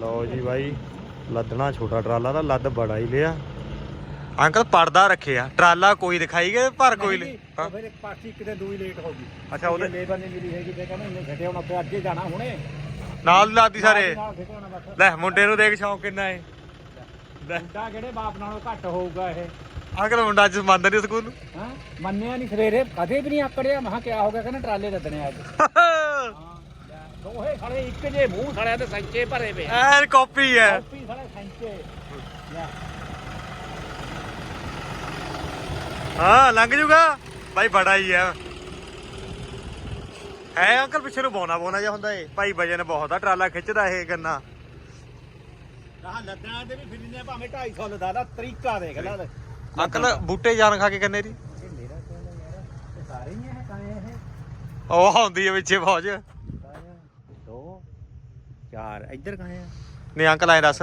ਲਓ ਜੀ ਬਾਈ ਲੱਦਣਾ ਛੋਟਾ ਟਰਾਲਾ ਤਾਂ ਲੱਦ ਬੜਾ ਹੀ ਲਿਆ। ਅੰਕਲ ਪਰਦਾ ਰੱਖਿਆ ਟਰਾਲਾ ਕੋਈ ਦਿਖਾਈ ਗਿਆ ਪਰ ਕੋਈ ਨੀ। ਹਾਂ। ਫਿਰ ਇੱਕ ਪਾਰਟੀ ਕਿਤੇ ਦੂਈ ਲੇਟ ਹੋ ਗਈ। ਅੱਛਾ ਉਹਦੇ ਲੇਬਰ ਨਹੀਂ ਮਿਲੀ ਹੈਗੀ ਤੇ ਕਹਿੰਦਾ ਇਹਨੇ ਛੱਡਿਆ ਹੁਣ ਅੱਗੇ ਅੱਗੇ ਜਾਣਾ ਹੁਣੇ। ਨਾਲ ਲਾਦੀ ਸਾਰੇ। ਲੈ ਮੁੰਡੇ ਨੂੰ ਦੇਖ ਸ਼ੌਂਕ ਕਿੰਨਾ ਏ ਮੁੰਡਾ ਕਿਹੜੇ ਬਾਪ ਨਾਲੋਂ ਘੱਟ ਹੋਊਗਾ ਇਹ? ਅੰਕਲ ਮੁੰਡਾ ਅੱਜ ਮੰਨਦਾ ਨਹੀਂ ਸਕੂਲ ਨੂੰ। ਹਾਂ? ਮੰਨਿਆ ਨਹੀਂ ਸਵੇਰੇ ਕਦੇ ਵੀ ਨਹੀਂ ਆਕੜਿਆ। ਮਹਾ ਕਿਆ ਹੋ ਗਿਆ? ਕਹਿੰਦਾ ਟਰਾਲੇ ਲੱਦਣੇ ਅੱਜ। ਦੋਹੇ ਖੜੇ ਇੱਕ ਜੇ ਮੂੰਹ ਖੜਿਆ ਤੇ ਸੰਚੇ ਭਰੇ ਪਏ ਐਨ ਕਾਪੀ ਹੈ। ਕਾਪੀ ਖੜੇ ਸੰਚੇ। ਲੈ। ਹਾਂ ਲੰਘ ਜੂਗਾ। ਬਾਈ ਬੜਾ ਹੀ ਹੈ ਹੈ ਅੰਕਲ ਪਿੱਛੇ ਨੂੰ ਬੋਨਾ ਬੋਨਾ ਜਿਹਾ ਹੁੰਦਾ ਏ। ਭਾਈ ਵਜਨ ਬਹੁਤ ਆ ਟਰਾਲਾ ਖਿੱਚਦਾ ਇਹ ਗੰਨਾ। ਆਹ ਲੱਦਣਾ ਤੇ ਵੀ ਫਿਰਨੇ ਭਾਵੇਂ 250 ਲਦਾ ਦਾ ਤਰੀਕਾ ਦੇਖ ਲੈ ਇਹ ਅੰਕਲ ਬੂਟੇ ਜਾਨ ਖਾ ਕੇ ਕੰਨੇ ਦੀ? ਮੇਰਾ ਕੋਲ ਯਾਰ ਇਹ ਸਾਰੇ ਹੀ ਇਹ ਕਾਏ ਇਹ। ਉਹ ਆਉਂਦੀ ਹੈ ਵਿੱਚੇ ਫੌਜ। ਚਾਰ ਇੱਧਰ ਕਾਏ ਆ। ਨਹੀਂ ਅੰਕਲ ਐ ਦੱਸ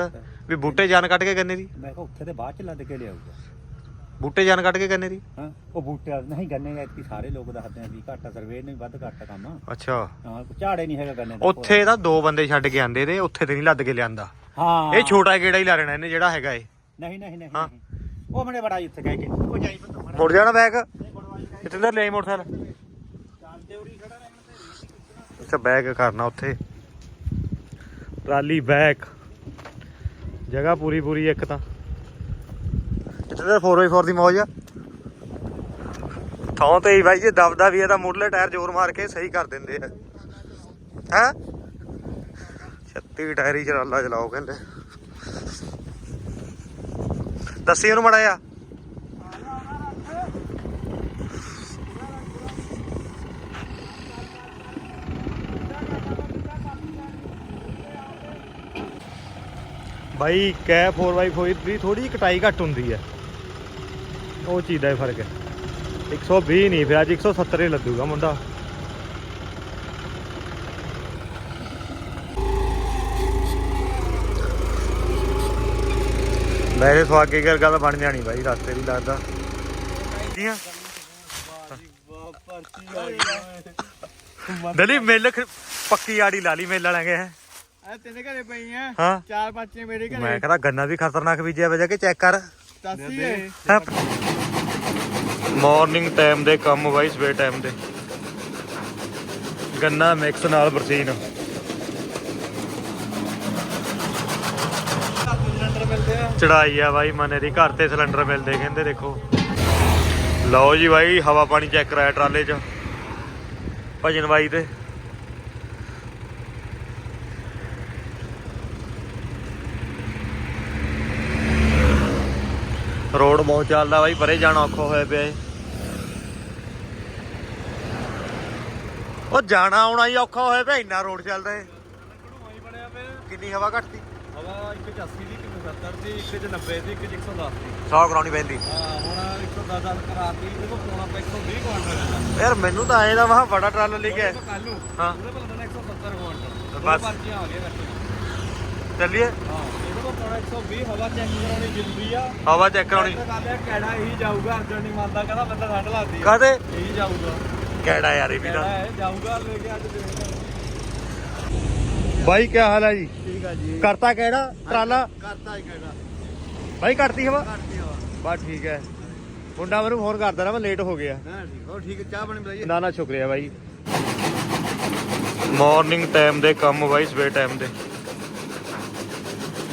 ਵੀ ਬੂਟੇ ਜਾਨ ਕੱਢ ਕੇ ਕੰਨੇ ਦੀ? ਮੈਂ ਕਿਹਾ ਉੱਥੇ ਤੇ ਬਾਅਦ ਚ ਲੱਦ ਕੇ ਲਿਆਊਗਾ। ਬੂਟੇ ਜਾਨ ਕੱਢ ਕੇ ਕੰਨੇ ਦੀ? ਹਾਂ ਉਹ ਬੂਟੇ ਨਹੀਂ ਗੰਨੇ ਐਤਕੀ ਸਾਰੇ ਲੋਕ ਦੱਸਦੇ ਆ ਵੀ ਘਾਟਾ ਸਰਵੇ ਨੇ ਵੀ ਵੱਧ ਘਾਟਾ ਕੰਮ। ਅੱਛਾ। ਹਾਂ ਝਾੜੇ ਨਹੀਂ ਹੈਗਾ ਗੰਨੇ ਦਾ ਉੱਥੇ ਤਾਂ ਦੋ ਬੰਦੇ ਛੱਡ ਕੇ ਆਂਦੇ ਤੇ ਉੱਥੇ ਤੇ ਨਹੀਂ ਲੱਦ ਕੇ ਲਿਆਂਦਾ। ਹਾਂ। ਇਹ ਛੋਟਾ ਗੇੜਾ ਹੀ ਲਾ ਲੈਣਾ ਇਹਨੇ ਜਿਹੜਾ ਹੈਗਾ ਏ ਨਹੀਂ ਨਹੀਂ ਨਹੀਂ। ਨਹੀਂ। ਉਹ ਮਨੇ ਬੜਾ ਇੱਥੇ ਕਹਿ ਕੇ। ਉਹ ਜਾਈ ਬੰਦਾ ਮੜਾ। ਜਾਣਾ ਬੈਗ? ਇੱਥੇ ਲੈ ਮੋਟਰਸਾਈਕਲ। ਚੱਲਦੇ ਉਰੀ ਖੜਾ ਰਹਿਣਾ ਤੇ। ਅੱਛਾ ਬੈਗ ਕਰਨਾ ਉੱਥੇ। ਟਰਾਲੀ ਬੈਗ ਜਗ੍ਹਾ ਪੂਰੀ ਪੂਰੀ ਇੱਕ ਤਾਂ। ਇੱਥੇ ਤਾਂ 4x4 ਦੀ ਮੌਜ ਆ? ਥਾਂ ਤੇ ਹੀ ਬਾਈ, ਜੇ ਦਬਦਾ ਵੀ ਹੈ ਤਾਂ ਮੁੱਢਲੇ ਟਾਇਰ ਜ਼ੋਰ ਮਾਰ ਕੇ ਸਹੀ ਕਰ ਦਿੰਦੇ ਆ। ਹੈ? 36 ਟਾਇਰ ਹੀ ਚਰਾਲਾ ਚਲਾਓ ਕਹਿੰਦੇ। ਦੱਸੀ ਉਹਨੂੰ ਮੜਾ ਆ ਬਾਈ ਕੈ 4x4 ਦੀ ਥੋੜੀ ਕਟਾਈ ਘੱਟ ਹੁੰਦੀ ਹੈ। ਉਹ ਚੀਜ਼ ਦਾ ਹੀ ਫ਼ਰਕ ਹੈ। 120 ਨਹੀਂ ਫਿਰ ਅੱਜ 170 ਹੀ ਲੱਦੂਗਾ ਮੁੰਡਾ। ਮੇਰੇ ਸਵਾਗੇ ਕਰ ਗੱਲ ਬਣ ਜਾਣੀ ਬਾਈ ਰਸਤੇ ਦੀ। ਲੱਗਦਾ ਦਲੀ ਮਿਲ ਪੱਕੀ ਆੜੀ ਲਾ ਲਈ ਮੇਲ ਵਾਲਾਂਗੇ ਹੈ। ਆ ਤੇਰੇ ਘਰੇ ਪਈ ਆ। ਹਾਂ। ਚਾਰ ਬੱਚੇ ਮੇਰੇ ਮੈਂ ਕਹਿੰਦਾ ਗੰਨਾ ਵੀ ਖਤਰਨਾਕ ਬੀਜਿਆ ਵਜਾ ਕੇ ਚੈੱਕ ਕਰ। ਮਾਰਨਿੰਗ ਟਾਈਮ ਦੇ। ਕੰਮ ਬਾਈ ਸਵੇਰ ਟਾਈਮ ਦੇ। ਗੰਨਾ ਮਿਕਸ ਨਾਲ ਬਰਸੀਨ। ਚੜਾਈ ਆ ਬਾਈ ਮਨੇ ਦੀ ਘਰ ਤੇ ਸਿਲੰਡਰ ਮਿਲਦੇ ਕਹਿੰਦੇ ਦੇਖੋ। ਲਓ ਜੀ ਬਾਈ ਹਵਾ ਪਾਣੀ ਚੈੱਕ ਕਰਾਇਆ ਟਰਾਲੇ 'ਚ। ਭਜਨ ਬਾਈ ਤੇ ਰੋਡ ਬਹੁਤ ਚੱਲਦਾ ਬਾਈ ਪਰੇ ਜਾਣਾ ਔਖਾ ਹੋਇਆ ਪਿਆ ਏ ਉਹ ਜਾਣਾ ਆਉਣਾ ਹੀ ਔਖਾ ਹੋਇਆ ਪਿਆ ਇੰਨਾ ਰੋਡ ਚੱਲਦਾ ਏ ਕਿੰਨੀ ਹਵਾ ਘਟਦੀ? ਹਵਾ ਇੱਕ 80 ਦੀ ਇੱਕ 70 ਦੀ ਇੱਕ 90 ਦੀ ਇੱਕ 110 ਦੀ। 100 ਕਰਾਉਣੀ ਪੈਂਦੀ। ਹਾਂ ਹੁਣ 110 ਕਰਾਤੀ ਇਹਦੇ ਕੋਲ ਪੋਣਾ 120 ਕੁਆਂਟਲ ਯਾਰ ਮੈਨੂੰ ਤਾਂ ਐਂ ਦਾ ਵਾਹ ਬੜਾ ਟਰਾਲਾ ਲੈ ਕੇ ਆਇਆ। ਕੱਲ ਨੂੰ ਹਾਂ। ਉਹਦੇ ਕੋਲ ਲੱਗਣਾ 170 ਕੁਆਂਟਲ। ਬਸ। ਚੱਲੀਏ? ਹਾਂ। ਇਹਦੇ ਕੋਲ ਪੋਣਾ 120 ਹਵਾ ਚੈੱਕ ਕਰਾਉਣੀ ਜ਼ਰੂਰੀ ਆ। ਹਵਾ ਚੈੱਕ ਕਰਾਉਣੀ। ਗੱਲ ਹੈ ਕਿਹੜਾ ਇਹੀ ਜਾਊਗਾ ਅਰਜਨ ਨਹੀਂ ਮੰਨਦਾ ਕਹਿੰਦਾ ਬੰਦਾ ਠੰਡ ਲੱਗਦੀ ਆ। ਕਾਹਦੇ? ਇਹੀ ਜਾਊਗਾ। ਕਿਹੜਾ ਯਾਰ ਇਹ ਵੀ ਕਿਹੜਾ ਤਾਂ ਹੈ ਜਾਊਗਾ ਲੈ ਕੇ ਅੱਜ ਦੇਖਦੇ ਬਾਈ ਕੀ ਹਾਲ ਹੈ ਜੀ? ਠੀਕ ਆ ਜੀ। ਕਰਤਾ ਕਿਹੜਾ ਟਰਾਲਾ? ਕਰਤਾ ਹੀ ਕਿਹੜਾ ਬਾਈ ਕੱਟਤੀ ਹਵਾ? ਕਰਤੀ ਹਵਾ। ਬਸ ਠੀਕ ਹੈ। ਮੁੰਡਾ ਮੈਨੂੰ ਫੋਨ ਕਰਦਾ ਨਾ ਮੈਂ ਲੇਟ ਹੋ ਗਿਆ। ਨਾ ਠੀਕ ਹੋਰ ਠੀਕ ਹੈ, ਚਾਹ ਬਣੀ ਬਲਾਈਏ ਨਾ ਨਾ ਸ਼ੁਕਰੀਆ ਬਾਈ। ਮਾਰਨਿੰਗ ਟਾਈਮ ਦੇ ਕੰਮ ਬਾਈ ਸਵੇਰ ਟਾਈਮ ਦੇ।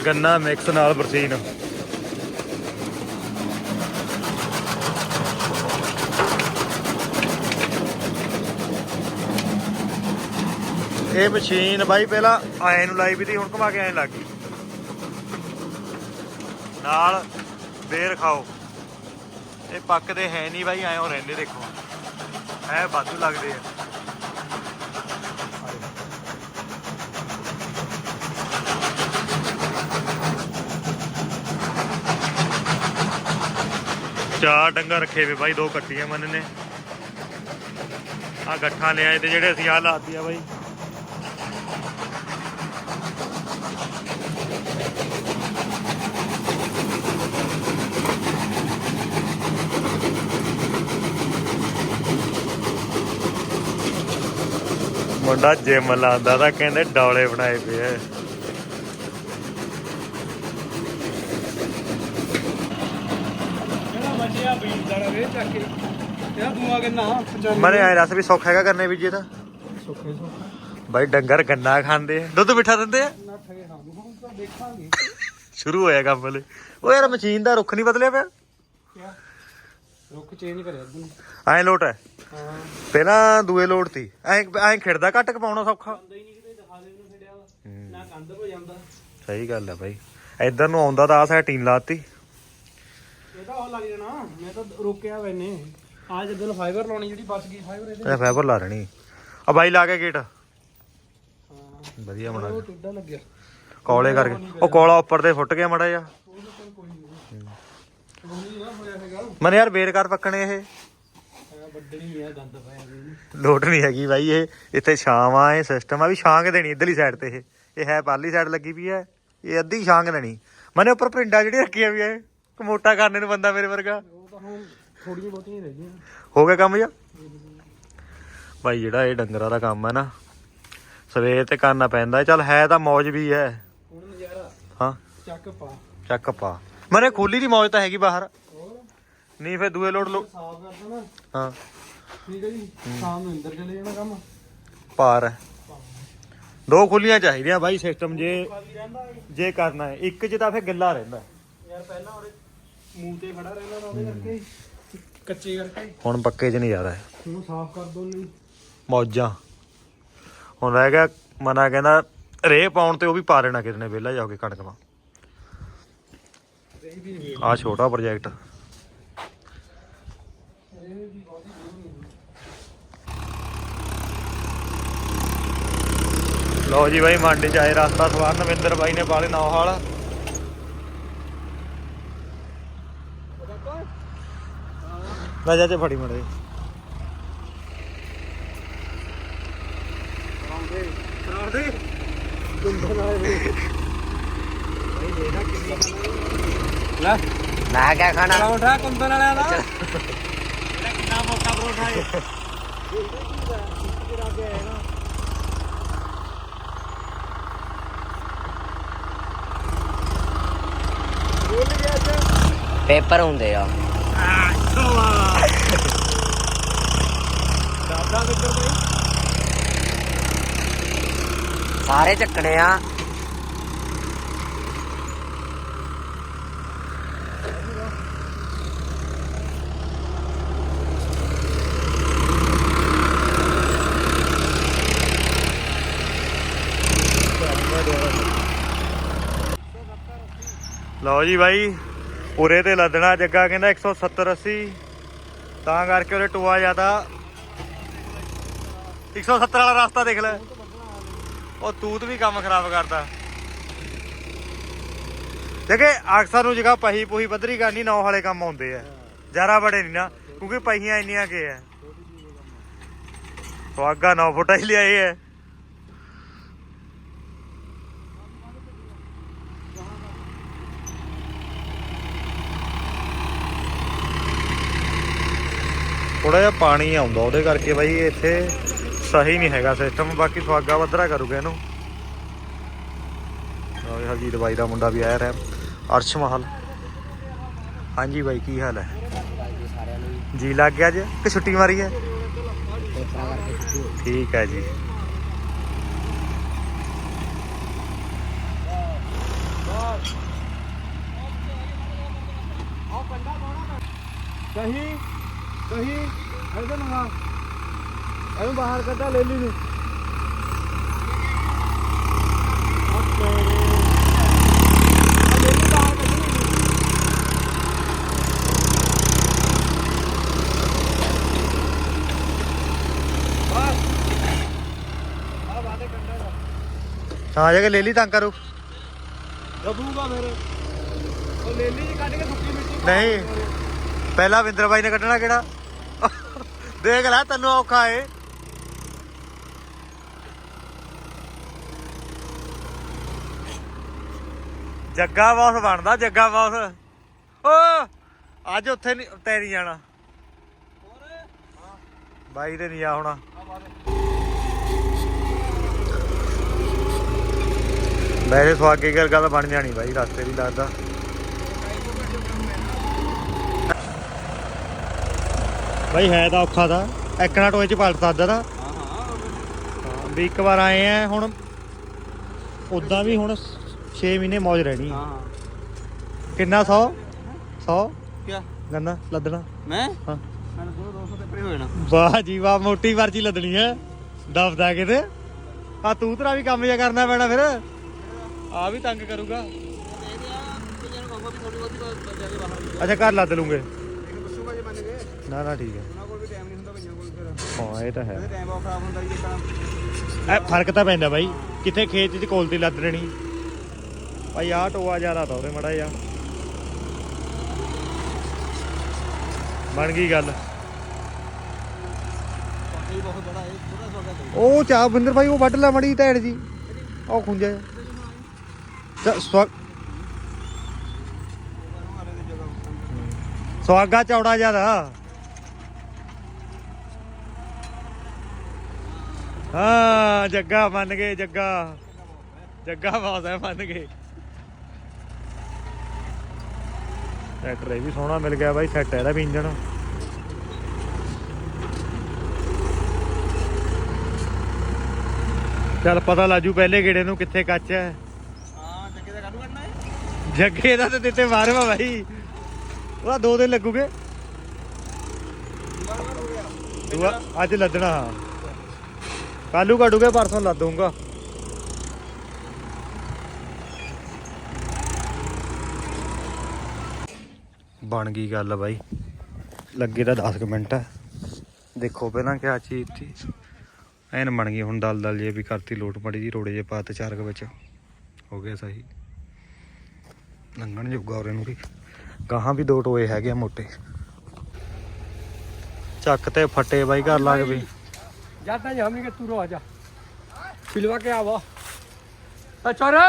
ਗੰਨਾ ਮਿਕਸ ਨਾਲ ਬਰਸੀਨ। ਇਹ ਮਸ਼ੀਨ ਬਾਈ ਪਹਿਲਾਂ ਆਏ ਨੂੰ ਲਾਈ ਵੀ ਤੀ, ਹੁਣ ਘੁਮਾ ਕੇ ਐ ਲੱਗ ਗਈ। ਨਾਲ ਬੇਰ ਖਾਓ। ਇਹ ਪੱਕਦੇ ਹੈ ਨਹੀਂ ਬਾਈ, ਐਂ ਰਹਿੰਦੇ ਦੇਖੋ। ਐ ਵਾਧੂ ਲੱਗਦੇ ਆ। ਚਾਰ ਡੰਗਾ ਰੱਖੇ ਵੇ ਬਾਈ, ਦੋ ਕੱਟੀਆਂ ਮਨ ਨੇ। ਆ ਗੱਠਾਂ ਲਿਆਏ ਤੇ ਜਿਹੜੇ ਅਸੀਂ ਆ ਲਾਤੀ ਆ ਬਾਈ। ਮੁੰਡਾ ਜਿਮ ਲਾਉਂਦਾ ਤਾਂ ਕਹਿੰਦੇ ਡੌਲੇ ਬਣਾਏ ਪਏ 6000 ਬੀਜ ਜਾਣਾ ਰੇ ਚੱਕ ਕੇ। ਇਹਦਾ ਦੂਆ ਕਿੰਨਾ 95 ਮਨੇ ਐ ਦੱਸ ਵੀ ਸੌਖਾ ਹੈਗਾ ਕਰਨੇ ਬੀਜੇ ਤਾਂ। ਸੁੱਖੇ ਸੁੱਖਾ। ਬਾਈ ਡੰਗਰ ਗੰਨਾ ਖਾਂਦੇ ਆ। ਦੁੱਧ ਮਿੱਠਾ ਦਿੰਦੇ ਆ? ਹੁਣ ਤਾਂ ਦੇਖਾਂਗੇ। ਸ਼ੁਰੂ ਹੋਇਆ ਕੰਮ ਹਲੇ। ਉਹ ਯਾਰ ਮਸ਼ੀਨ ਦਾ ਰੁੱਖ ਨਹੀਂ ਬਦਲਿਆ ਪਿਆ? ਕਿਆ? ਰੁੱਖ ਚੇਂਜ ਕਰਿਆ ਤੂੰ ਐਂ ਲੋਟ ਹੈ। ਹਾਂ। ਪਹਿਲਾਂ ਦੂਏ ਲੋਟ ਤੀ ਐਂ ਐਂ ਖਿੜਦਾ ਘੱਟ ਕਪਾਉਣਾ ਸੌਖਾ। ਜਾਂਦਾ ਹੀ ਨਹੀਂ ਕਿਤੇ ਦਿਖਾ ਦੇ ਮੈਨੂੰ ਛੱਡਿਆ ਵਾ। ਨਾ ਕੰਧ ਹੋ ਜਾਂਦਾ। ਸਹੀ ਗੱਲ ਹੈ ਬਾਈ। ਇੱਧਰ ਨੂੰ ਆਉਂਦਾ ਤਾਂ ਆ ਸਾਈਡ ਟੀਨ ਲਾਤੀ ਇਹ ਤਾਂ ਉਹ ਲੱਗ ਜਾਣਾ। ਮੈਂ ਤਾਂ ਰੋਕਿਆ ਵੈਨੇ ਆ ਜਦੋਂ ਫਾਈਬਰ ਲਾਉਣੀ ਜਿਹੜੀ ਬਚ ਗਈ ਫਾਈਬਰ ਇਹਦੇ। ਇਹ ਫਾਈਬਰ ਲਾ ਰਣੀ ਆ ਬਾਈ ਲਾ ਕੇ ਗੇਟ ਹਾਂ। ਵਧੀਆ ਬਣਾ ਉਹ ਲੱਗਿਆ। ਕੋਲੇ ਕਰਕੇ। ਉਹ ਕੋਲਾ ਉੱਪਰ ਤੇ ਫੁੱਟ ਗਿਆ ਮੜਾ ਜਾ ਮਨ ਯਾਰ ਬੇਰਕਾਰ ਪੱਕਣੇ ਇਹ। ਆ ਲੋਟ ਨਹੀਂ ਹੈਗੀ ਬਾਈ ਇਹ। ਇੱਥੇ ਛਾਂ ਆ ਇਹ ਸਿਸਟਮ ਆ ਵੀ ਛਾਂਗ ਦੇਣੀ ਇਧਰਲੀ ਸਾਈਡ ਤੇ ਇਹ। ਇਹ ਹੈ ਪਰਲੀ ਸਾਈਡ ਲੱਗੀ ਵੀ ਹੈ ਇਹ ਅੱਧੀ ਛਾਂਗ ਦੇਣੀ। ਮਨੇ ਉੱਪਰ ਪਿੰਡਾਂ ਜਿਹੜੀਆਂ ਰੱਖੀਆਂ ਵੀ ਐ ਕਮੋਟਾ ਕਰਨੇ ਨੂੰ ਬੰਦਾ ਮੇਰੇ ਵਰਗਾ। ਉਹ ਤਾਂ ਹੁਣ ਥੋੜੀਆਂ ਬਹੁਤੀਆਂ ਰਹਿ ਗਈਆਂ ਹੋ ਗਿਆ ਕੰਮ ਜਾ ਬਾਈ ਜਿਹੜਾ ਇਹ ਡੰਗਰਾਂ ਦਾ ਕੰਮ ਹੈ ਨਾ ਸਵੇਰ ਤੇ ਕਰਨਾ ਪੈਂਦਾ ਚੱਲ ਹੈ ਤਾਂ ਮੌਜ ਵੀ ਹੈ। ਹੁਣ ਨਜ਼ਾਰਾ। ਹਾਂ। ਚੱਕ ਪਾ। ਚੱਕ ਪਾ। ਮਨੇ ਖੋਲੀ ਦੀ ਮੌਜ ਤਾਂ ਹੈਗੀ ਬਾਹਰ। ਹੋਰ? ਨਹੀਂ ਫੇਰ ਦੂਏ ਲੋਟ ਲੋ ਸਾਫ਼ ਹਾਂ। ਠੀਕ ਹੈ ਜੀ। ਸ਼ਾਮ ਨੂੰ ਅੰਦਰ ਚਲੇ ਜਾਣਾ ਕੰਮ। ਪਾਰ ਹੈ। ਦੋ ਖੁੱਲੀਆਂ ਚਾਹੀਦੀਆਂ ਬਾਈ ਸਿਸਟਮ ਜੇ। ਜੇ ਕਰਨਾ ਹੈ। ਇੱਕ ਚ ਤਾਂ ਫੇਰ ਗਿੱਲਾ ਰਹਿੰਦਾ ਯਾਰ ਪਹਿਲਾਂ ਉਹਦੇ ਮੂੰਹ ਤੇ ਖੜਾ ਰਹਿੰਦਾ ਨਾ ਉਹਦੇ ਕਰਕੇ ਕੱਚੇ ਕਰਕੇ। ਹੁਣ ਪੱਕੇ ਚ ਨਹੀਂ ਜ਼ਿਆਦਾ ਹੈ ਉਹਨੂੰ ਸਾਫ਼ ਕਰ ਦੋ ਨਹੀਂ। ਮੌਜਾਂ। ਹੁਣ ਰਹਿ ਗਿਆ ਮਨਾ ਕਹਿੰਦਾ ਰੇ ਪਾਉਣ ਤੇ ਉਹ ਵੀ ਪਾ ਲੈਣਾ ਕਿਤੇ ਵਿਹਲਾ ਜਾ ਕੇ ਕਣਕ ਦਾ ਰਹੀ ਵੀ ਨਹੀਂ। ਆ ਛੋਟਾ ਪ੍ਰੋਜੈਕਟ ਇਹ ਵੀ ਬਹੁਤ ਹੀ ਦੂਰ ਨਹੀਂ ਲਓ ਜੀ ਬਾਈ ਮੰਡੀ ਚ ਆਏ ਰਸਤਾ ਸਵਾਰ ਨਵਿੰਦਰ ਬਾਈ ਨੇ ਪਾਲੇ ਨੌ ਹਾਲ ਲੈ ਜਾ ਤੇ ਫੜੀ ਮੜੇ ਕਰਾਉਂਦੇ ਕਰਾਉਂਦੇ ਗੁੰਡਾ ਨਾਲ ਭਾਈ ਦੇਖਾ ਕਿੰਨੀ ਲੈ। ਮੈਂ ਕਿਆ ਖਾਣਾ? ਪਰੌਂਠਾ ਕੁੰਦਨ ਵਾਲਿਆਂ ਦਾ। ਕਿੰਨਾ ਮੋਟਾ ਪਰੋਠਾ ਹੈ ਪੇਪਰ ਹੁੰਦੇ ਆ। ਦਾਦਾ ਕਿੱਧਰ ਬਈ ਸਾਰੇ ਚੱਕਣੇ ਆ। ਲਓ ਜੀ ਬਾਈ ਉਰੇ ਤੇ ਲੱਦਣਾ ਜੱਗਾ ਕਹਿੰਦਾ 170 80 ਤਾਂ ਕਰਕੇ ਉਹਦੇ ਟੋਆ ਜ਼ਿਆਦਾ। 170 ਵਾਲਾ ਰਸਤਾ ਦੇਖ ਲੈ। ਉਹ ਤੂਤ ਵੀ ਕੰਮ ਖਰਾਬ ਕਰਦਾ। ਦੇਖੇ, ਅਕਸਰ ਨੂੰ ਜਗ੍ਹਾ ਪਹੀ ਪੂਹੀ ਬੱਦਰੀ ਕਰਨੀ, ਨੌ ਵਾਲੇ ਕੰਮ ਆਉਂਦੇ ਆ। ਜਾਰਾ ਬੜੇ ਨਹੀਂ ਨਾ, ਕਿਉਂਕਿ ਪਹੀਆਂ ਇੰਨੀਆਂ ਕੇ ਆ। ਸਵਾਗਾ 9 ਫੁੱਟਾ ਹੀ ਲਿਆਏ ਐ ਥੋੜਾ ਜਿਹਾ ਪਾਣੀ ਆਉਂਦਾ ਉਹਦੇ ਕਰਕੇ ਬਾਈ ਇੱਥੇ ਸਹੀ ਨਹੀਂ ਹੈਗਾ ਸਿਸਟਮ ਬਾਕੀ ਸਵਾਗਾ ਵੱਧਰਾ ਕਰੂਗਾ ਇਹਨੂੰ। ਆਹ ਹਰਜੀਤ ਬਾਈ ਦਾ ਮੁੰਡਾ ਵੀ ਆਇਆ ਰਿਹਾ। ਅਰਸ਼ ਮਹਲ। ਹਾਂਜੀ ਬਾਈ, ਕੀ ਹਾਲ ਹੈ? ਜੀ ਲੱਗ ਗਿਆ ਅੱਜ? ਕਿ ਛੁੱਟੀ ਮਾਰੀ ਹੈ? ਠੀਕ ਹੈ ਜੀ। ਕਹੀਂ ਕਹੀਂ, ਇਹਦੇ ਨਾ ਇਹਨੂੰ ਬਾਹਰ ਕੱਢਾ ਲੈ ਲਈ ਨੂੰ ਹਾਂ ਜਾ ਕੇ ਲੈ ਲਈ ਤਾਂ ਕਰੂ ਦਬੂਗਾ ਮੇਰੇ ਉਹ ਲੈ ਲਈ ਜੀ ਕੱਢ ਕੇ ਸੁੱਕੀ ਮਿੱਟੀ ਨਹੀਂ ਪਹਿਲਾਂ ਵਿੰਦਰ ਬਾਈ ਨੇ ਕੱਢਣਾ ਕਿਹੜਾ ਦੇਖ ਲੈ ਤੈਨੂੰ ਔਖਾ ਏ ਜੱਗਾ ਬਾਸ ਬਣਦਾ ਜੱਗਾ ਬਾਸ। ਓ ਅੱਜ ਉੱਥੇ ਨਹੀਂ ਤੈਰੀ ਜਾਣਾ। ਬਾਈ ਤੇ ਨਹੀਂ ਆ ਹੋਣਾ। ਮੇਰੇ ਸਵਾਗੇ ਗੱਲ ਗੱਲ ਬਣ ਜਾਣੀ ਬਾਈ ਰਸਤੇ ਦੀ ਲੱਗਦਾ। ਬਾਈ ਹੈ ਤਾਂ ਔਖਾ ਦਾ ਐਕਣਾ ਟੋਏ ਚ ਪਲਟ ਸਕਦਾ ਦਾ ਹਾਂ ਹਾਂ, ਵੀ ਇੱਕ ਵਾਰ ਆਏ ਆ ਹੁਣ ਉਦਾਂ ਵੀ ਹੁਣ 6 ਮਹੀਨੇ ਮੌਜ ਰਹਿਣੀ ਹਾਂ। ਕਿੰਨਾ 100 100 ਕੀ ਗੰਨਾ ਲੱਦਣਾ। ਮੈਂ? ਹਾਂ। ਮੈਂ 2 200 ਤੇ ਪਰੇ ਹੋ ਜਾਣਾ। ਵਾਹ ਜੀ ਵਾਹ ਮੋਟੀ ਪਰਚੀ ਲੱਦਣੀ ਹੈ। ਦਬਦਾ ਕਿਤੇ। ਆ ਤੂੰ ਤਰਾ ਵੀ ਕੰਮ ਜਿਆ ਕਰਨਾ ਪੈਣਾ ਫਿਰ। ਆ ਵੀ ਤੰਗ ਕਰੂਗਾ। ਅੱਛਾ ਘਰ ਲੱਦ ਲੂੰਗੇ। ਨਾ ਨਾ ਠੀਕ ਹੈ। ਹਾਂ ਇਹ ਤਾਂ ਹੈ। ਇਹ ਫ਼ਰਕ ਤਾਂ ਪੈਂਦਾ ਬਾਈ। ਕਿੱਥੇ ਖੇਤ 'ਚ ਕੋਲ ਤੇ ਲੱਦ ਲੈਣੀ। ਭਾਈ, ਆਹ ਟੋਆ ਜ਼ਿਆਦਾ ਤਾ ਮੜਾ ਜਾ ਬਣ ਗਈ ਗੱਲ। ਉਹ ਚਾਹ ਬਿੰਦਰ ਭਾਈ, ਉਹ ਵੱਢ ਲੈ ਮੜੀ ਢੈੜ ਜੀ। ਉਹ ਖੁੰਝਾ। ਸਵਾਗਾ ਚੌੜਾ ਜ਼ਿਆਦਾ। ਹਾਂ, ਜੱਗਾ ਮੰਨ ਗਏ, ਜੱਗਾ। ਜੱਗਾ ਬਹੁਤ ਹੈ, ਮੰਨ ਗਏ। ਟਰੈਕਟਰ ਇਹ ਵੀ ਸੋਹਣਾ ਮਿਲ ਗਿਆ ਬਾਈ ਸੈੱਟ ਹੈ ਇਹਦਾ ਵੀ ਇੰਜਣ। ਚੱਲ ਪਤਾ ਲਾਜੂ ਪਹਿਲੇ ਗੇੜੇ ਨੂੰ ਕਿੱਥੇ ਕੱਚ ਹੈ। ਹਾਂ ਜੱਗੇ ਦਾ ਕਾਹਨੂੰ ਕਰਨਾ ਹੈ ਜੱਗੇ ਦਾ ਤੇ ਦਿੱਤੇ ਮਾਰਵਾ ਭਾਈ ਉਹਦਾ ਦੋ ਦਿਨ ਲੱਗੂਗੇ। ਅੱਜ ਲੱਦਣਾ ਹਾਂ। ਕੱਲੂ ਕੱਢੂਗੇ ਪਰਸੋਂ ਲੱਦ ਬਣ ਗਈ ਗੱਲ ਬਾਈ ਲੱਗੇ ਤਾਂ 10 ਕੁ ਮਿੰਟ ਹੈ ਦੇਖੋ ਪਹਿਲਾਂ ਕਿਆ ਚੀਜ਼ ਸੀ ਐਨ ਬਣ ਗਈ ਹੁਣ ਦਲ ਦਲ ਜੇ ਵੀ ਕਰਤੀ ਲੋਟ ਮੜੀ ਜੀ ਰੋੜੇ ਜੇ ਪਾਤੇ ਚਾਰ ਕੁ ਵਿੱਚ ਹੋ ਗਿਆ ਸਹੀ ਲੰਘਣ ਜੁਗਾ ਉਰੇ ਨੂੰ ਵੀ ਗਾਹਾਂ ਵੀ ਦੋ ਟੋਏ ਹੈਗੇ ਆ ਮੋਟੇ ਚੱਕ ਤੇ ਫੱਟੇ ਬਾਈ ਘਰ ਲੱਗ ਵੀ जाता है हमी के तू रो आजा पिलवा के आवा अच्छा रे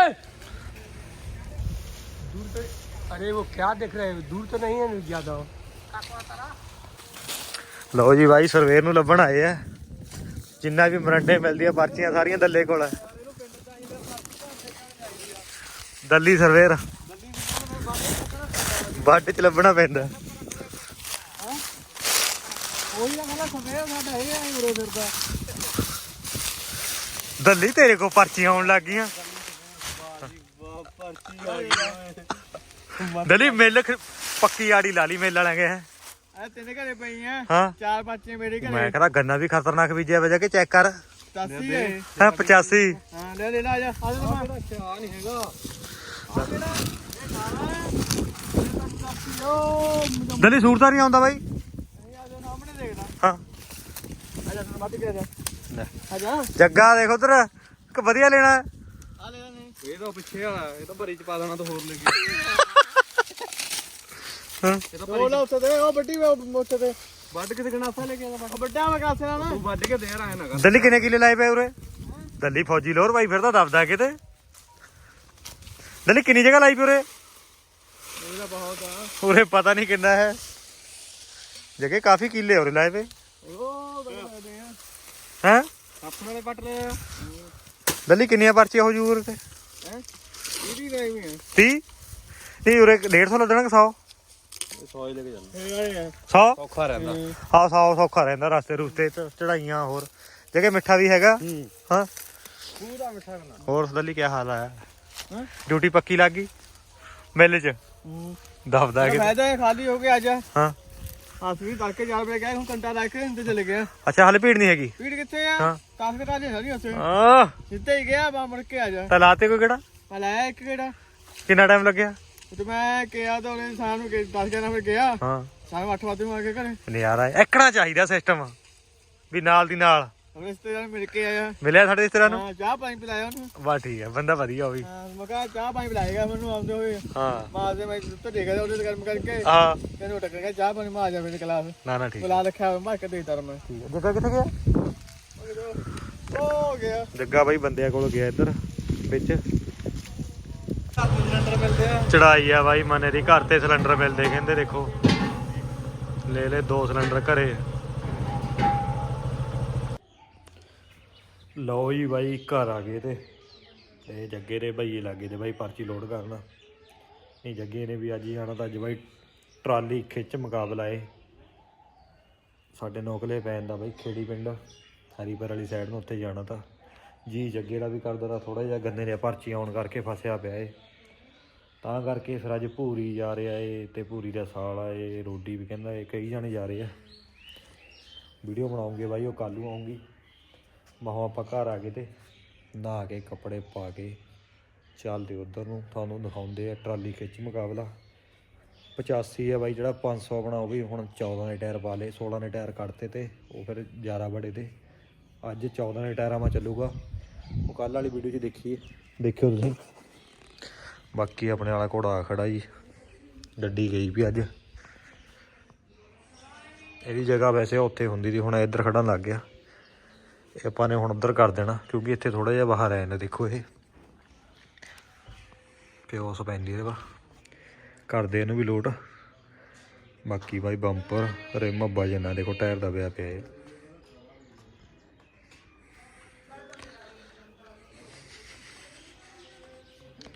दूर पे अरे वो क्या देख रहे हो दूर तो नहीं है ज्यादा ਲਓ ਜੀ ਬਾਈ ਸਰਵੇਰ ਨੂੰ ਲੱਭਣ ਆਏ ਆ ਜਿੰਨਾ ਵੀ ਮਰੰਡੇ ਮਿਲਦੀਆਂ ਪਰਚੀਆਂ ਸਾਰੀਆਂ ਦੱਲੇ ਕੋਲ ਆ ਦੱਲੀ ਸਰਵੇਰ ਵੱਡ ਚ ਲੱਭਣਾ ਪੈਂਦਾ वही वाला सफेद साडा है उरे फिरदा ਦੱਲੀ ਤੇਰੇ ਕੋ ਪਰਚੀਆਂ ਆਉਣ ਲੱਗ ਗਈਆਂ ਦੱਲੀ ਮਿਲ ਪੱਕੀ ਆੜੀ ਲਾ ਲਈ ਮੇਲ ਹੈਂ। ਆ ਤੇਰੇ ਘਰੇ ਪਈ ਆ। ਹਾਂ। ਚਾਰ ਬੱਚੇ ਮੇਰੇ ਮੈਂ ਕਹਿੰਦਾ ਗੰਨਾ ਵੀ ਖਤਰਨਾਕ ਬੀਜਿਆ ਵਜਾ ਕੇ ਚੈੱਕ ਕਰ। 87 ਹੈ। ਹੈ 85 ਹਾਂ ਲੈ ਲੈ ਲੈ ਆ ਜਾ ਆ ਜਾ ਮੈਂ ਚਾਹ ਨਹੀਂ ਹੈਗਾ। ਦੱਲੀ ਸੂਰਤਾ ਨਹੀਂ ਆਉਂਦਾ ਬਾਈ। ਆ ਜਾ ਸਾਹਮਣੇ ਦੇਖਦਾ ਹਾਂ। ਆ ਜਾ ਤੈਨੂੰ ਵੱਧ ਕੇ ਆ ਜਾ ਲੈ। ਆ ਜਾ। ਜੱਗਾ ਦੇਖ ਉਧਰ ਇੱਕ ਵਧੀਆ ਲੈਣਾ। ਆ ਇਹ ਤਾਂ ਪਿੱਛੇ ਵਾਲਾ ਇਹ ਤਾਂ ਭਰੀ ਚ ਪਾ ਦੇਣਾ ਤਾਂ ਹੋਰ ਲੱਗੀ ਹਾਂ। ਇਹ ਤਾਂ ਭਰੀ ਉੱਥੇ ਤੇ ਉਹ ਵੱਡੀ ਉੱਥੇ ਤੇ ਵੱਢ ਕੇ ਤੇ ਗਣਾਸਾ ਲੈ ਕੇ ਆਉਂਦਾ ਵੱਡਾ ਵਾ ਕਾਸੇ ਨਾਲ ਤੂੰ ਵੱਢ ਕੇ ਦੇ ਰਾਂ ਨਾ ਦੱਲੀ ਕਿੰਨੇ ਕਿੱਲੇ ਲਾਏ ਪਏ ਉਰੇ? ਦੱਲੀ ਫੌਜੀ ਲੋਰ ਬਾਈ ਫਿਰ ਤਾਂ ਦਬਦਾ ਕਿਤੇ। ਦੱਲੀ ਕਿੰਨੀ ਜਗ੍ਹਾ ਲਾਈ ਪਈ ਉਰੇ? ਇਹਦਾ ਬਹੁਤ ਆ। ਉਰੇ ਪਤਾ ਨਹੀਂ ਕਿੰਨਾ ਹੈ। ਜਗੇ ਕਾਫੀ ਕਿੱਲੇ ਉਰੇ ਲਾਏ ਪਏ। ਉਹ ਕਰਦੇ ਆ। ਹੈ? ਆਪਣੇ ਨੇ ਪੱਟ ਲਿਆ ਦੱਲੀ ਕਿੰਨੀਆਂ ਪਰਚੀਆਂ ਹੋ ਜੂ ਉਰੇ ਤੇ? ਹੈ ਇਹਦੀ ਰਹੀ ਹੈ 30 ਨਹੀਂ ਉਰੇ 150 ਲੱਦਣਾ ਕਿ 100 100 ਹੀ ਲੈ ਕੇ ਜਾਂਦੇ 100 ਔਖਾ ਰਹਿੰਦਾ। ਹਾਂ 100 ਸੌਖਾ ਰਹਿੰਦਾ ਰਸਤੇ ਰੁਸਤੇ ਚੜਾਈਆਂ ਹੋਰ। ਜਗੇ ਮਿੱਠਾ ਵੀ ਹੈਗਾ। ਹਾਂ। ਪੂਰਾ ਮਿੱਠਾ ਕਰਨਾ। ਹੋਰ ਦੱਲੀ ਕੀ ਹਾਲ ਆਇਆ? ਡਿਊਟੀ ਪੱਕੀ ਲੱਗ ਗਈ? ਮੇਲੇ ਚ? ਦਬਦਾ ਕਿਤੇ? ਫਾਇਦਾ ਹੈ ਖਾਲੀ ਹੋ ਗਿਆ ਅੱਜ ਹਾਂ। ਹੱਥ ਵੀ ਤੜਕੇ ਜਾ ਪਏ ਗਏ ਹੁਣ ਘੰਟਾ ਲਾ ਕੇ ਤੇ ਚਲੇ ਗਿਆ। ਅੱਛਾ ਹਲੇ ਭੀੜ ਨਹੀਂ ਹੈਗੀ? ਪੀੜ ਕਿੱਥੇ ਆ? ਹਾਂ। ਕਾਸ ਕਟਾ ਦੇ ਸਾਰੀ ਉੱਥੇ। ਆਹ। ਸਿੱਧਾ ਹੀ ਗਿਆ ਬਾ ਮੁੜ ਕੇ ਆ ਜਾ। ਤਾਂ ਲਾਤੇ ਕੋਈ ਕਿਹੜਾ? ਮੈਂ ਲਾਇਆ ਇੱਕ ਕਿਹੜਾ? ਕਿੰਨਾ ਟਾਈਮ ਲੱਗਿਆ? ਤੇ ਮੈਂ ਕਿਹਾ ਤਾਂ ਉਹਨੇ ਸ਼ਾਮ ਨੂੰ 10 ਗਿਆਰਾਂ ਵਜੇ ਗਿਆ। ਹਾਂ। ਸ਼ਾਮ 8 ਵਜੇ ਨੂੰ ਆ ਕੇ ਘਰੇ। ਨਜ਼ਾਰਾ ਹੈ। ਐਕਣਾ ਚਾਹੀਦਾ ਸਿਸਟਮ ਵੀ ਨਾਲ ਦੀ ਨਾਲ। ਰਿਸ਼ਤੇਦਾਰ ਮਿਲ ਕੇ ਆਇਆ। ਮਿਲਿਆ ਸਾਡੇ ਰਿਸ਼ਤੇਦਾਰ ਨੂੰ? ਹਾਂ ਚਾਹ ਪਾਣੀ ਪਿਲਾਇਆ ਉਹਨੂੰ। ਬਾ ਠੀਕ ਹੈ ਬੰਦਾ ਵਧੀਆ ਉਹ ਵੀ। ਹਾਂ ਮੈਂ ਕਿਹਾ ਚਾਹ ਪਾਣੀ ਪਿਲਾਏਗਾ ਮੈਨੂੰ ਆਉਂਦੇ ਹੋਏ। ਹਾਂ। ਮਾਂ ਦੇ ਮੈਂ ਉੱਤੇ ਦੇਖਦਾ ਉਹਦੇ ਗਰਮ ਕਰਕੇ। ਹਾਂ। ਤੈਨੂੰ ਟੱਕਰ ਗਿਆ ਚਾਹ ਪਾਣੀ ਮਾ ਜਾ ਮੇਰੇ ਕਲਾਸ ਨਾ ਨਾ ਠੀਕ ਬੁਲਾ ਰੱਖਿਆ ਮੈਂ ਕੇ ਦੇ ਦਰ ਮੈਂ ਜੱਗਾ ਕਿੱਥੇ ਗਿਆ? ਹੋ ਗਿਆ। ਜੱਗਾ ਬਾਈ ਬੰਦਿਆਂ ਕੋਲ ਗਿਆ ਇੱਧਰ ਵਿੱਚ। ਚੜਾਈ ਆ ਬਾਈ ਮਨੇ ਦੀ ਘਰ ਤੇ ਸਿਲੰਡਰ ਮਿਲਦੇ ਕਹਿੰਦੇ ਦੇਖੋ। ਲੈ ਲੈ ਦੋ ਸਿਲੰਡਰ ਘਰੇ। ਲਓ ਜੀ ਬਾਈ, ਘਰ ਆ ਗਏ ਤੇ। ਇਹ ਜੱਗੇ ਦੇ ਭਈਏ ਲੱਗੇ ਤੇ ਬਾਈ ਪਰਚੀ ਲੋਡ ਕਰਨਾ। ਨਹੀਂ, ਜੱਗੇ ਨੇ ਵੀ ਅੱਜ ਹੀ ਆਣਾ ਤਾਂ ਅੱਜ ਬਾਈ ਟਰਾਲੀ ਖਿੱਚ ਮੁਕਾਬਲਾ ਏ। ਸਾਡੇ ਨੌਕਲੇ ਪੈ ਜਾਂਦਾ ਬਾਈ ਖੇੜੀ ਪਿੰਡ, ਹਰੀਪੁਰ ਵਾਲੀ ਸਾਈਡ ਨੂੰ ਉੱਥੇ ਜਾਣਾ ਤਾਂ। ਜੀ, ਜੱਗੇ ਦਾ ਵੀ ਕਰਦਾ ਤਾਂ ਥੋੜਾ ਜਿਹਾ ਗੰਨੇ ਨੇ ਪਰਚੀ ਆਉਣ ਕਰਕੇ ਫਸਿਆ ਪਿਆ ਏ। ਤਾਂ ਕਰਕੇ ਫਿਰ ਅੱਜ ਭੂਰੀ ਜਾ ਰਿਹਾ ਏ ਤੇ ਭੂਰੀ ਦਾ ਸਾਲ ਆ ਏ ਰੋਡੀ ਵੀ ਕਹਿੰਦਾ ਏ, ਕਈ ਜਾਣੇ ਜਾ ਰਹੇ ਆ। ਵੀਡੀਓ ਬਣਾਉਂਗੇ ਬਾਈ, ਉਹ ਕੱਲ੍ਹ ਨੂੰ ਆਉਂਗੀ ਮਾਹੋ ਆਪਾਂ ਘਰ ਆ ਗਏ ਤੇ ਨਹਾ ਕੇ ਕੱਪੜੇ ਪਾ ਕੇ ਚੱਲਦੇ ਉਧਰ ਨੂੰ। ਤੁਹਾਨੂੰ ਦਿਖਾਉਂਦੇ ਆ ਟਰਾਲੀ ਖਿੱਚ ਮੁਕਾਬਲਾ। 85 ਆ ਬਾਈ, ਜਿਹੜਾ 500 ਆਪਣਾ, ਉਹ ਵੀ ਹੁਣ 14 ਦੇ ਟਾਇਰ ਪਾ ਲਏ 16 ਦੇ ਟਾਇਰ ਕੱਢਤੇ ਤੇ, ਉਹ ਫਿਰ 11 ਬੜੇ ਤੇ। ਅੱਜ 14 ਦੇ ਟਾਇਰਾਂ ਮਾ ਚੱਲੂਗਾ। ਉਹ ਕੱਲ ਵਾਲੀ ਵੀਡੀਓ 'ਚ ਦੇਖੀਏ। ਦੇਖਿਓ ਤੁਸੀਂ। ਬਾਕੀ ਆਪਣੇ ਵਾਲਾ ਘੋੜਾ ਆ ਖੜਾ ਜੀ, ਗੱਡੀ ਗਈ ਵੀ ਅੱਜ। ਇਹਦੀ ਜਗ੍ਹਾ ਵੈਸੇ ਉੱਥੇ ਹੁੰਦੀ ਸੀ, ਹੁਣ ਇੱਧਰ ਖੜਨ ਲੱਗ ਗਿਆ। ਇਹ ਆਪਾਂ ਨੇ ਹੁਣ ਉੱਧਰ ਕਰ ਦੇਣਾ, ਕਿਉਂਕਿ ਇੱਥੇ ਥੋੜਾ ਜਿਹਾ ਬਾਹਰ ਆਏ ਨੇ, ਦੇਖੋ ਇਹ। ਪਿਓਸ ਪੈਂਦੀ ਇਹਦੇ ਵਾ ਕਰਦੇ ਇਹਨੂੰ ਵੀ ਲੋਟ। ਬਾਕੀ ਬਾਈ ਬੰਪਰ ਰਿਮ ਅੱਬਾ ਜਨਾ, ਦੇਖੋ ਟਾਇਰ ਦਾ ਪਿਆ ਪਿਆ ਇਹ।